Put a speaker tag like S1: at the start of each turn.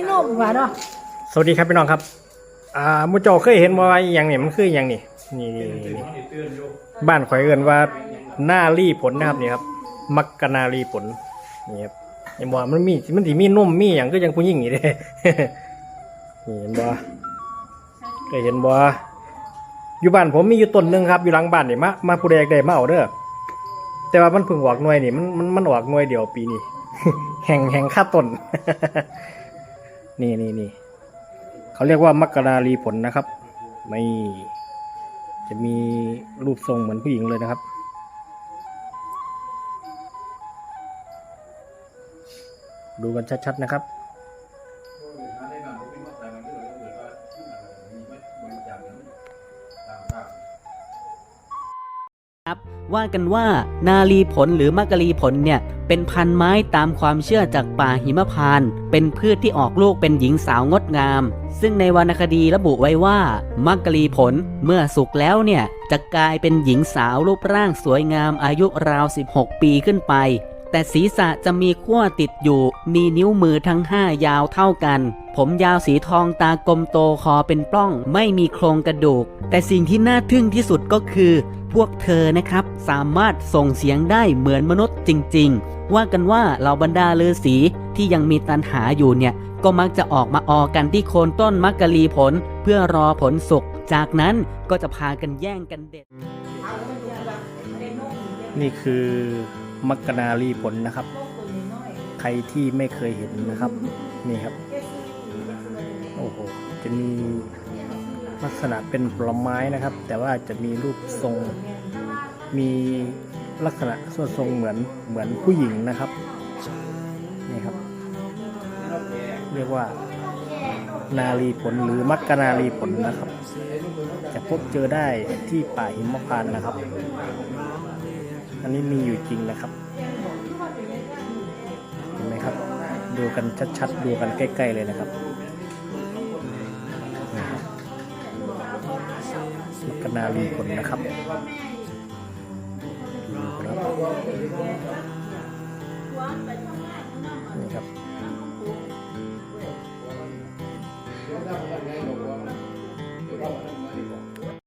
S1: พี่นุ่มหวานเนาะ
S2: สวัสดีครับพี่น้องครับ อ่ามุโจเคยเห็นว่าอหย่างนี่มันคืออหย่างนี่นี่นี่นี่นี่บ้านข่อยเอินว่าหน้ารีผลนะครับนี่ครับ มักกะนารีผลนี่ครับเห็นบ่มันมีมันสิมีนุ่มมีอย่างก็ยังผู้หญิงอยู่เด้ นี่เห็นบ่เคยเห็นบ่อยู่บ้านผมมีอยู่ต้นหนึงครับอยู่หลังบ้านนี่มามาผู้ใดอยากได้มาเอาเด้อแต่ว่ามันเพิ่งออกหน่วยนี่มันมันมันออกหน่วยเดียวปีนี้ แห่งแห่งค่าต้น นี่นี่นี่เขาเรียกว่ามักกะนารีผลนะครับ ไม่จะมีรูปทรงเหมือนผู้หญิงเลยนะครับดูกันชัดๆนะครับ
S3: ครับ ว่ากันว่านาลีผลหรือมักะลีผลเนี่ยเป็นพันไม้ตามความเชื่อจากป่าหิมพานต์เป็นพืชที่ออกลูกเป็นหญิงสาวงดงาม ซึ่งในวรรณคดีระบุไว้ว่ามักกะลีผลเมื่อสุกแล้วเนี่ยจะกลายเป็นหญิงสาวรูปร่างสวยงามอายุราว 16 ปีขึ้นไป แต่ศีรษะจะมีขั้วติดอยู่ มีนิ้วมือทั้ง 5 ยาวเท่ากัน ผมยาวสีทองตากลมโตคอเป็นปล้อง ไม่มีโครงกระดูก แต่สิ่งที่น่าทึ่งที่สุดก็คือ พวกเธอนะครับ สามารถส่งเสียงได้เหมือนมนุษย์จริง ๆ ว่ากันว่าเหล่าบรรดาฤาษีที่ยังมีตันหาอยู่เนี่ย ก็มักจะออกมาออกันที่โคนต้นมักกะลีผล เพื่อรอผลสุก จากนั้นก็จะพากันแย่งกันเด็ด
S2: นี่คือมักกะนารีผลนะครับ ใครที่ไม่เคยเห็นนะครับ นี่ครับ โอ้โห จะมี ลักษณะเป็นผลไม้นะครับ แต่ว่าจะมีรูปทรง มีลักษณะส่วนทรงเหมือนเหมือนผู้หญิงนะครับนี่ครับ เรียกว่านารีผลหรือมักกนารีผลนะครับ จะพบเจอได้ที่ป่าหิมพานต์นะครับ อันนี้มีอยู่จริงนะครับเห็นไหมครับ ดูกันชัดๆ ดูกันใกล้ ๆ เลยนะครับ นาลีผลนะครับดูครับนี่ครับเดี๋ยวเราไหนหรอว่าเดี๋ยวเรา